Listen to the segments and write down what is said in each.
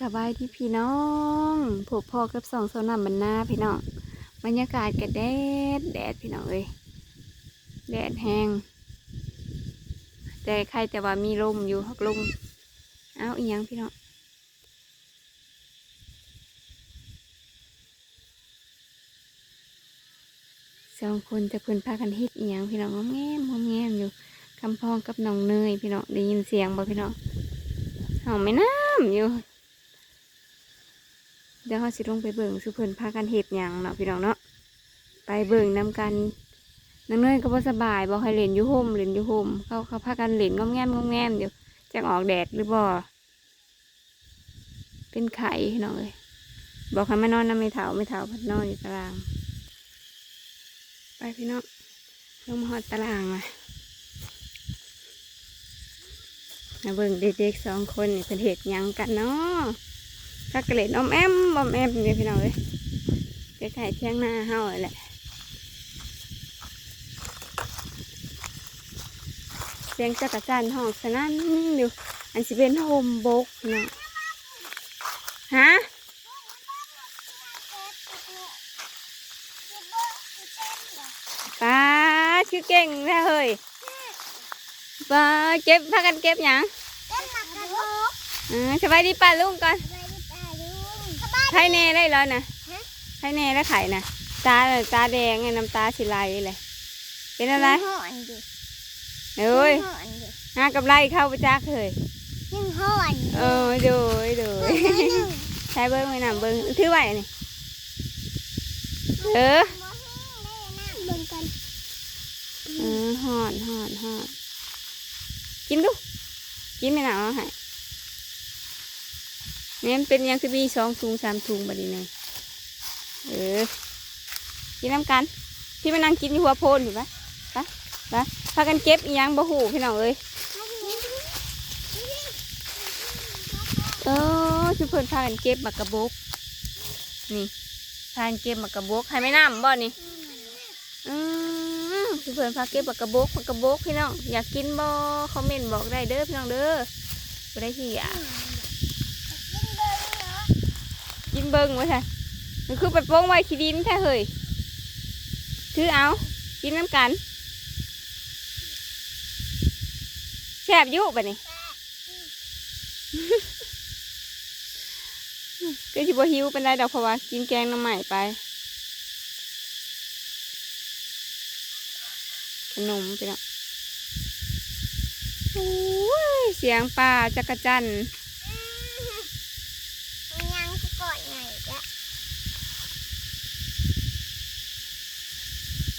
สบายที่พี่น้องผูกพอกับสองโซนำบรรณาพี่น้อง บรรยากาศก็แดดแดดพี่น้องเอ้ยแดดแห้งแต่ใครแต่ว่ามีลมอยู่หักลมเอาอียังพี่น้องสองคนจะเพิ่นพากันเฮ็ดอีหยังพี่น้องงอมแงมงอมแงมอยู่คำพองกับน้องเนยพี่น้องได้ยินเสียงบ่พี่น้องเฮาไม่น้ำอยู่ เดี๋ยวเราสิลงไปเบิ่งสุเพิ่นพากันเฮ็ดหยังเนาะพี่น้องเนาะไปเบิ่งนำกันน้องเนยก็บ่สบายบอกให้เล่นอยู่มเล่นอยู่มเขาเขาพากันเล่นงอมแงมงอมแงมอยู่จังออกแดดหรือบ่เป็นไข่น้องเอ้ยบอกให้มานอนน้ำไม่เถาไม่เถาพัดนอนอยู่ตาราง ไปพี่น้องลงมาหอดตารางมามาเบิ่งเด็กๆสองคนนี่เป็นเหตุยังกันเนาะ ถ้ากระเล่นอมแอมบอมแอมเนี่ยพี่น้องเลยใกล้ๆเที่ยงหน้าเฮาแหละเสียงจักรจันทร์ห้องสนั่นอยู่อันสิเป็นโฮมบกพี่น้องฮะป้าชื่อเก่งแท้เฮ้ยป้าเก็บพากันเก็บหยังอ่าสบายดีป้าลุงก่อน ไข่แน่ได้แล้วนะไข่แน่แล้วไข่นะตาตาแดงไงน้ำตาสิไหลเลยเป็นอะไรห่อนดิเอ้ยห่อนดิหากับไรเข้าไปจักเฮ้ยยิ่งห่อนเออโดยโดยใช้เบิ้งไว้นำเบิ้งถือไว้นี่เออเบิ่งกันเออหอนหอนหอนกินดูกินไม่หนาวให้เนี่ ยมันเป็นยังคือมีสองถุงสามถุงบัดนี้เลยเออกินน้ำกัน พี่มานั่งกินอยู่หัวโพนอยู่ปะปะปะพากันเก็บอียังบ่หูพี่น้องเอ้ยเออชุเพิ่นพากันเก็บมากกระบกนี่พากันเก็บมากกระบกให้ไม่น้ำบ่นี่อืมพี่เพื่อนพาเก็บปากกระบกปากกระบกพี่น้องอยากกินบ่คอมเมนต์บอกได้เด้อพี่น้องเด้อบ่ได้ที่อะ กินเบิ่งไว้ค่มันคือไปโป้งไว้ขี้ดินแท้เฮ้ยถือเอากินน้ำกันแซ่บยุบะนี่ก็สิบ่หิวเป็นไรดอกเพราะว่ากินแกงน้ำใหม่ไป ขนมไปแล้วโอ้ยเสียงป่าจักรจันทร์ ยังก็กอ ดไงจ้ะ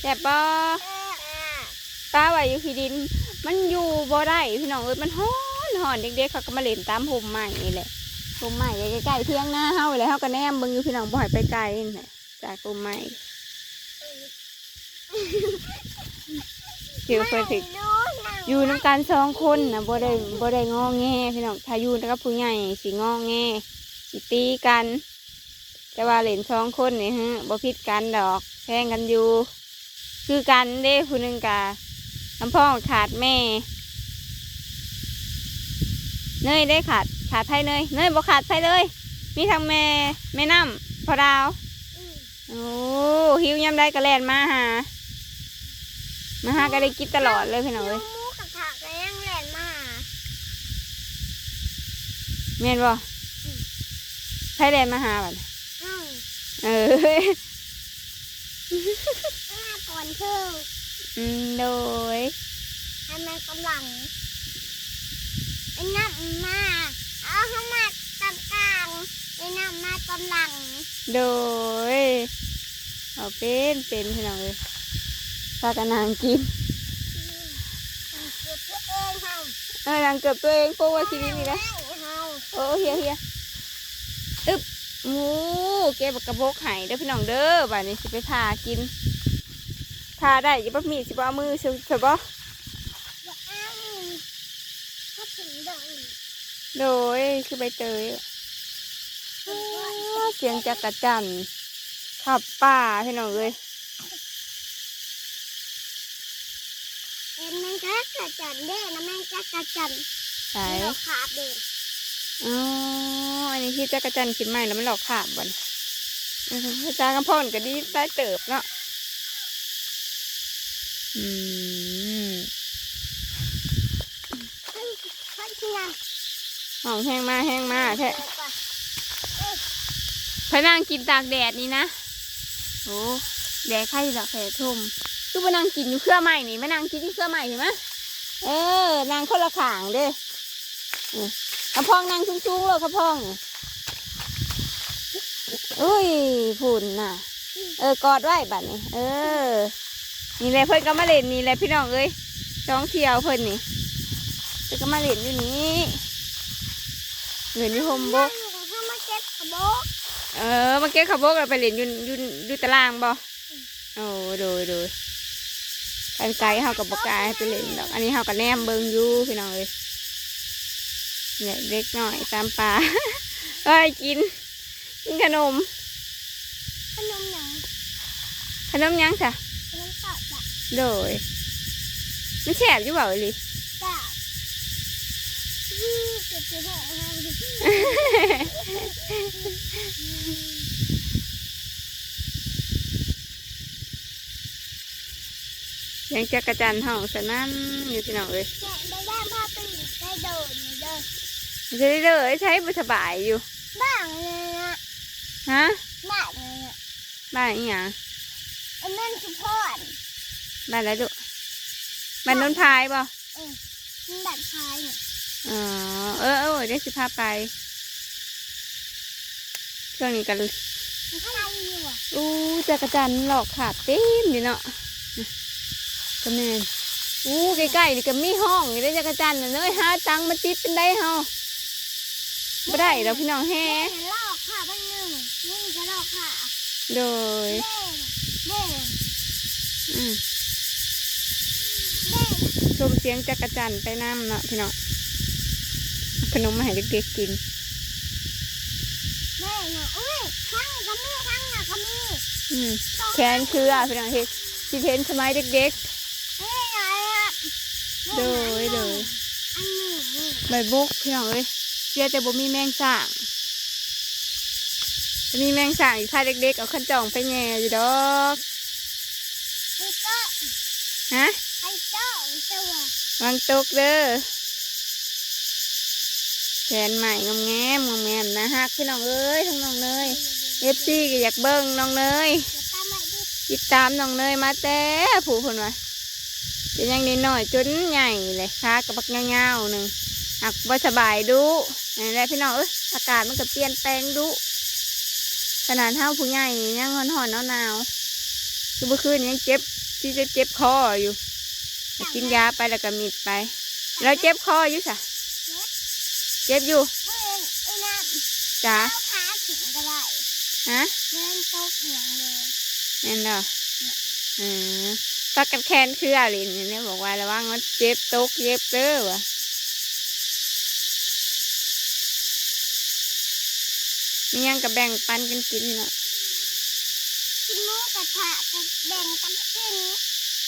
แซ่บบ่ป้าไว้อยู่ที่ดิน มันอยู่บ่ได้พี่น้องเอ้ยมันฮ้อนฮ้อนเด็กๆเขาก็มาเล่นตามห่มใหม่นี่แหละห่มใหม่ใกล้ๆเที่ยงหน้าเฮาเลยเฮาก็แนมเบิ่งอยู่พี่น้องบ่ให้ไปไกลนี่แหละจากห่มใหม่เจอเพิ่นถึกอยู่น้ำกันสองคนนะบ่ได้บ่ได้งอแงพี่น้องถ้าอยู่กับผู้ใหญ่สิงอแงสิตีกัน แต่ว่าเล่นสองคนนี่ฮะบ่ผิดกันดอกแพงกันอยู่ คือกันเด้ผู้หนึงกะลำพ่อขาดแม่ เนยได้ขาดขาดไผเนยเนยบ่ขาดไผเลย มีทั้งแม่แม่น้ำพอดาวโอ้หิวยามใดก็แล่นมาหา มาหาก็ได้กินตลอดเลยพี่น้องเอ้ยมูกระถางก็ยังแหลนมาแม่นบ่ไผแล่นมาหาบัดอ้าว เออมาก่อนเพิ่อืมโดยให้มันกำลังไอ้น้ำมาเอาเข้ามาตรงกลางไอ้น้ำมากำลัง โดยเอาเป็นเป็นพี่น้องเลยพากันนางกินเก็บตัวเองเฮาเอนางเกือบตัวเองโป้ว่าชีวิตนี่นะเฮาโอ้เฮียเฮียอึบหมู เก็บกระบอกไห้เด้อพี่น้องเด้อบ่านี้สิไปพากินพาได้อยังบ่มีสิบ่เอามือสิสิบ่อย่าอ้างถ้าถึงดังโดยคือใบเตยอ้าวเสียงจักรจันทร์ขับป่าพี่น้องเลยเป็นแมงจักระจันเด้นะแมงจักระจันใช่เราขาดเด้อ๋ออั นี่ที่จักระจันทร์กินใหม่แล้วมันหลอกขาบบ่นอือฮึอาจารย์กำพ่อนก็ดีใต้เติบเนาะอืมท่านท่านที่นั่นหอมแห้งมาแห้งมาแท้พนังกินตากแดดนี่นะโอ้แดดไข่ดอกแผลทุ่มคือมานั่งกินอยู่เครือใหม่นี่มานั่งกินที่เครือใหม่เห็นไหมเออนางคนละขางเด้นี่ข้าพองนางสูงๆเลยข้าพอง อุ้ยฝุ่นน่ะ เออกอดไว้บัดนี้ เออ นี่แหละเพิ่อนก็มาเล่นนี่แหละพี่น้องเอ้ยจ้องเที่ยวเพิ่อนนี่เพิ่นก็มาเล่นอยู่นี่เล่นอยู่โฮมบกนั่งอยู่กับข้าวมาเก็บกระโบกเออเมื่อกี้ขบอกเราไปเล่นยูอยูอยูตารางบ่โอ้โดยโดยกันไกลเฮากับบกายไปเล่นดอก อันนี้เฮากับแนมเบิงอยู่พี่น้องเอ้ยเนี่ยเล็กหน่อยตามป่าเอ้ยกิน กินขนม ขนมหนังขนมหยังจ้ะขนมตอบแบบโดยมันแฉบอยู่เปล่าลิจ้าอืมเก็บไปเถอะนะยังจักระจันทร์ห้องสนั่นอยู่พี่น้องเอ้ยแกะได้ย่างผ้าไปหลีกได้โดนนี่เด้อมันจะได้เลยใช้บุสบายอยู่ บ้างเลยนะ ฮะบ้างเลยนะบ้านอีหยังไอ้นั่นคือพ่อนบ้านอะไรดุบ้านนนพายบ่มันแบบพายเนี่ยอ๋อเออเออได้สิพาไปช่วงนี้กันมันพายอยู่อะอู้จักรจันทร์หลอกขาดเต็มอยู่เนาะนี่ก็แม่นอู้ใกล้ๆนี่ก็มีห้องอยู่ได้จักรจันทร์น่ะเนยหาตังค์มาติดเป็นได้เฮาบ่ได้แล้วพี่น้องแฮ่แม่เห็นลอกค่ะบ้านหนึ่ง นี่จะลอกค่ะโดยเด้เด้อืมเด้ชมเสียงจักรจันทร์ไปน้ำเนาะพี่น้องเอาขนมมาให้เด็กๆกินเด้นะอุ้ยข้างก็มีข้างน่ะก็มีอืมแขนคืออะพี่น้องเฮ็ดที่เห็นสมัยเด็กเด้ไงอะโดยโดยอันนี้นี่ๆใบบุกพี่น้องเอ้ยเสียแต่บ่มีแมงสาง จะมีแมงสางอีกค่าเด็กๆเอาขันจ่องไปแง่อยู่ดอกไอ้เจ้าฮะไอ้เจ้าเจ้าวางตกเด้อแขนใหม่งามแงมงามแงมนะฮักพี่น้องเอ้ยทั้งน้องเนยเอฟซีก็อยากเบิ้งน้องเนยเดี๋ยวตามมาดิติดตามน้องเนยมาแต่ผู้คนว่าจะยังนิดหน่อยจนใหญ่เลยค่ะกระบักเงาๆหนึ่งหักบ่สบายดูนี่แหละพี่น้องเอ้ยอากาศมันก็เปลี่ยนแปลงดู ขนาดเท่าผู้ใหญ่ยังหอนหอนๆหนาวๆคือเมื่อคืนนี้ยังเจ็บที่จะเจ็บคออยู่กินยาไปแล้วก็มิดไป แล้วเจ็บคออยู่สะเจ็บอยู่เพื่อนไอ้น้ำจ้าขาถึงก็ได้ฮะเดินโต๊ะเหนียงเลยแน่นเนาะอืมปักกันแคนคืออะไรเนี่ยบอกว่าระวังมันเจ็บตกเจ็บเด้อวะ มีหยังกับแบ่งปันกันกินเนาะกินหมูกระทะจะแบ่งกันกิน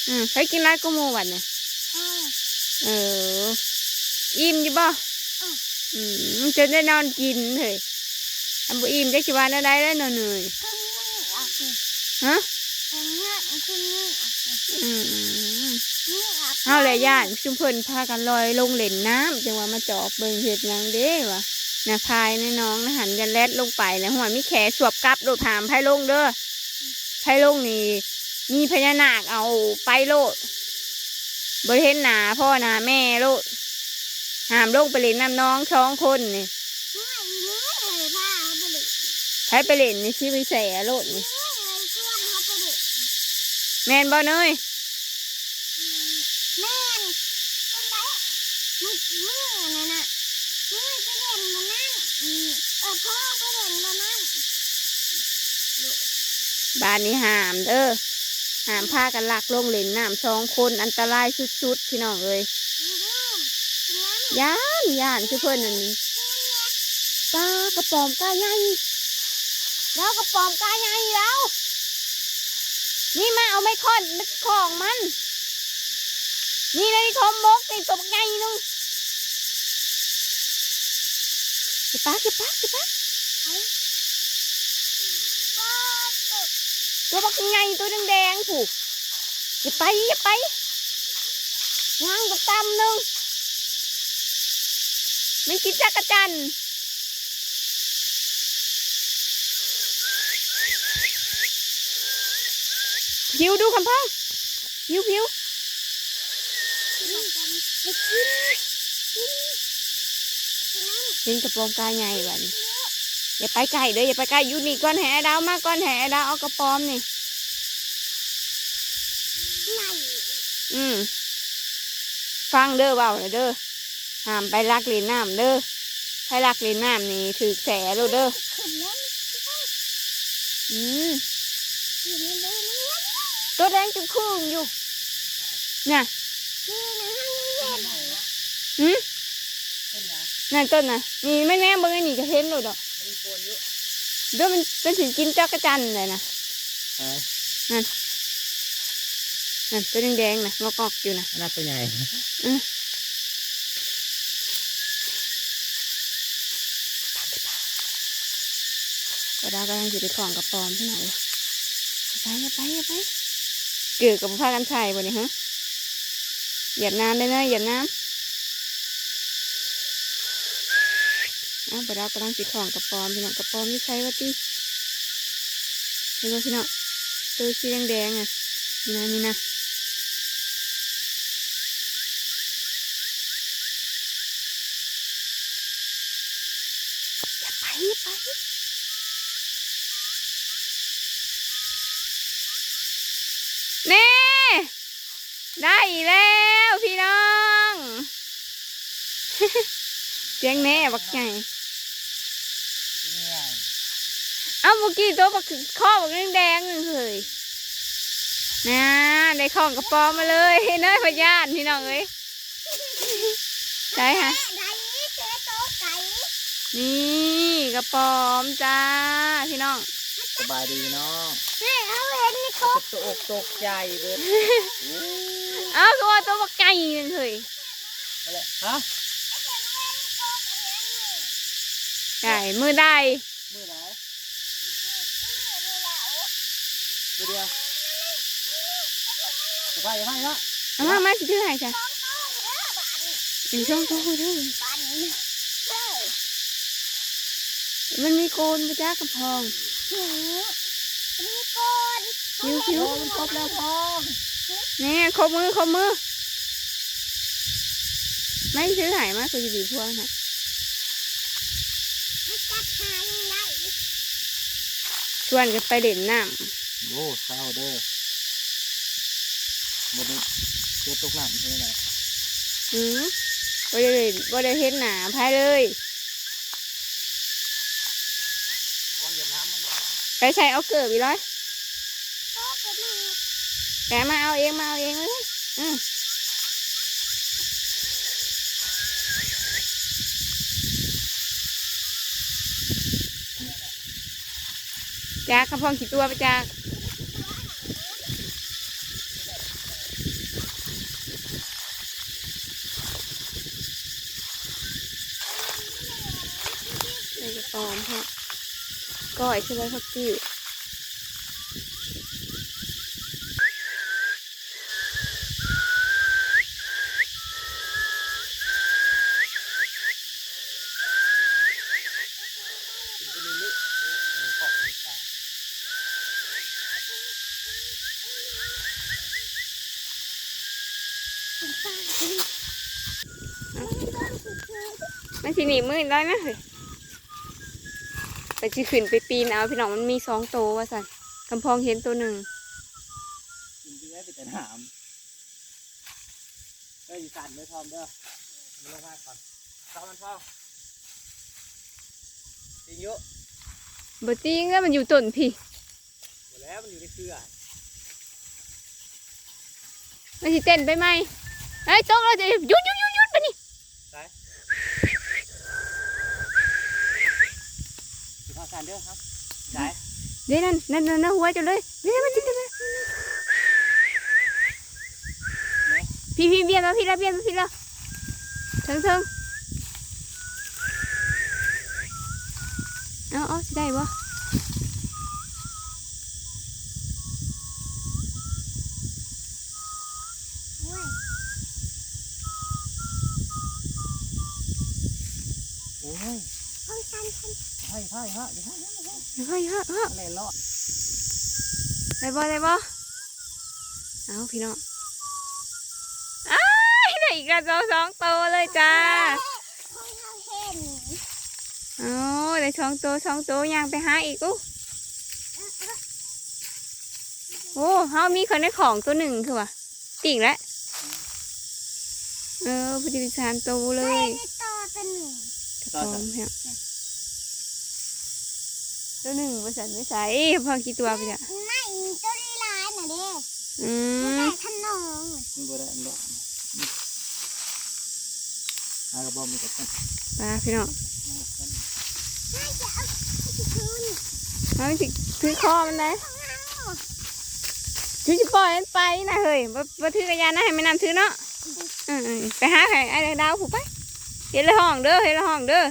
อืมเคยกินไรก็มูวันเนี่ยเออเอออิ่มอยู่บ่อืมอืมจนได้นอนกินเลยอันบ่อิ่มจะคิดว่าได้ได้นอนเหนื่อยขึ้นนี่ออกสิฮะเป็นเงือกขึ้นนี่ออกสิอืมนี่ออกเฮาแหละย่านชุมเพิ่นพากันลอยลงเล่นน้ำจังว่ามาจอบเบิ่งเฮ็ดหยังเด้วะ นะพายในน้องนะหันยันแลดลงไปแล้วหัวมีแขสวบกลับโดดถามไผลงเด้อไผลงนี่มีพญานาคเอาไปโลดบ่เห็นหนาพ่อหนาแม่โลดหามลงไปเล่นน้ำน้องสองคนนี่ไม่นี่เลยผ้าเขาไปดิไผไปเล่นนี่สิไปแสโลดนี่นี่เลยชวนเขาไปดิแม่นบ่เนย แม่นเป็นไงมึงมึงนั่นน่ะมึงไปเด่นบนนั้นอืมเออพ่อไปเด่นบนนั้นบ้านนี้หามเด้อหามพากันลักลงเล่นน้ำสองคนอันตรายสุดๆพี่น้องเอ้ยมึงดูเป็นน้ำย่านย่านคือเพื่อนนั่นนี่ปลากระป๋อมกาใหญ่แล้วกระป๋อมกาใหญ่แล้วนี่มาเอาไม้ค้อนมาของมัน นี่เลยคอมมกนี่ตัวใหญ่นึง เก็บปลาเก็บปลาเก็บปลาบ่ตกตัวบักไงตัวแดงๆผูกอย่าไปอย่าไปงางบักตำหนึงมันกินจักรจันทร์พิวดูคำพ้องพิวพิวมันจะไปกิน กินกินน้ำเห็นกระโปรงกายใหญ่แบบนี้อย่าไปไกลเด้ออย่าไปไกลอยู่นี่ก้อนแหดาวมาก้อนแหดาวเอากระปอมนี่นอืมฟังเด้อเบาเลยเด้อห้ามไปลักเล่นน้ำเด้อถ้าลักเล่นน้ำนี่ถือแสโลเด้ออืมอยู่ในเรือนี่ตัวแดงจุกครึ่งอยู่น่ะนี่นะเย็นหืม นไงนั่นต้นน่ะนี่ไม่แน่เบิ่งไอ้นี่ก็เห็นโลดดอกมันมีโกนอยู่เด้อมันมันสิกินจักรจันทร์เลยนะใช่นั่นตัวแดงๆน่ะงอกๆอยู่น่ะอันนั้นตัวใหญ่ก็ดาวกำลังสิไปของกระปอมที่ไหนเลยอย่าไปอย่าไปอย่าไปเกือกับพากันใส่บ่นี่ฮะเหยียบน้ำได้เนอะเหยียบน้ำ อ้าวบ่ดาวกำลังสิของกระปอมพี่น้องกระปอมนี่ใช้ว่าติเห็นบ่พี่น้องตัวสีแดงๆอะนี่นะนี่นะอย่าไปอย่าไปเน่ได้อีกแล้วพี่น้อง เสียงแน่บักใหญ่ ตัวใหญ่ เอ้าเมื่อกี้ตัวบักข้อบักแดงๆนึงเลยนะได้ของกระป๋อมมาเลยเน้ยพยานพี่น้องเอ้ยได้ฮะไก่เจ๊โตไก่นี่กระป๋อมจ้าพี่น้องสบายดีเนาะแม่เอาเห็นนี่ก็จะตกอกตกใจเบิดเอ้าคือว่าตัวบักไก่นึงเลยอะไรฮะได้มือได้มือไหน ตัวเดียวจะไปยังไงเนาะเอามามาสิถือให้จ้ะอีช่องตัวเด้อปันเฮ้ยมันมีโกนปะจ้ากระพองหูมีก้อนผิวผิวโอ้มันครบแล้วพ่อนี่ขบมือขบมือไม่ซื้อหายมากคือจะบีบพวงนะให้จับหายังไงชวนกันไปเด่นน้ โอ้เศร้าเด้อหมดนี้เจอตกน้ำใช่ไหมำหืมบ่ได้บ่ได้เห็นหนาพายเลยว่าอย่าน้ำมันอย่าน้ไปใส่เอาเกิบอีร้อยก็จะมาแต่มาเอาเองมาเอาเองเลยอืมจ้ากระพองกี่ตัวปะจ้าในก อมฮะก้อยใช่ไหมพักกี้ำตัวนี้ลึกโอ้ขอบคุณตามันสิหนีมืดแล้วนะ เฮ้ยไปสิขึ้นไปปีนเอาพี่น้องมันมีสองตัวว่าสันกำพองเห็นตัวหนึ่งจริงๆแล้วไปแต่น้ำเด้ออยู่สั่นเด้อทอมเด้อมันลงมาก่อนเข้ามันพ่อจริงเยอะบจริงแล้วมันอยู่ต้นพี่หมดแล้วมันอยู่ในเครือมันสิเต้นไปไหมไอ้ยต้องเราจะหยุดหยุดหยุดหยุดไปนี่อยู่ข้างกัน เด้อครับได้เดี๋ยวนั่นนั่นนั่นนั่นหัวจะเลยเดี๋ยวมันจะเลยพี่พี่เบียนมาพี่ละเบียนมาพี่ละเถิงเถิงเอาเอาสิได้บ่เว้ยโอ้ยห้องฉันฉัน ใช่ใช่ฮะเดี๋ยวฮะเดี๋ยวฮะเฮ้ยเฮ้ยเฮ้ยอะไรเลาะได้บ่ได้บ่เอาพี่น้องอ้ายได้อีกแล้วสองสองตัวเลยจ้าห้องเราเห็นเอาได้สองตัวสองตัวย่างไปหาอีกอู้โอ้เฮามีคนได้ของตัวหนึ่งคือว่ะติ่งแล้วเออพอดีเป็นสามตัวเลเฮ้ยยนี่ต่อตัวหนึ่งพร้อมแล้ว ตัวหนึ่งบริษัทไม่ใส่พอกี่ตัวไปจ้ะไม่ตัวลีลายน่ะเด้อืไม่มได้ขนมมันบ่ได้มันเลาะอากระบอกมันกับกันไปพี่น้องไม่จะเอาไปคืนเอาสิถือคอมันนะของเราถือจะปล่อยมันไปนะเฮ้ยบ่บ่ถือกระยานนะให้ไม่นำถือเนาะอืมๆไปหาใครไอ้ดาวผูกไปเห็นละห้องเด้อเห็นละห้องเด้อ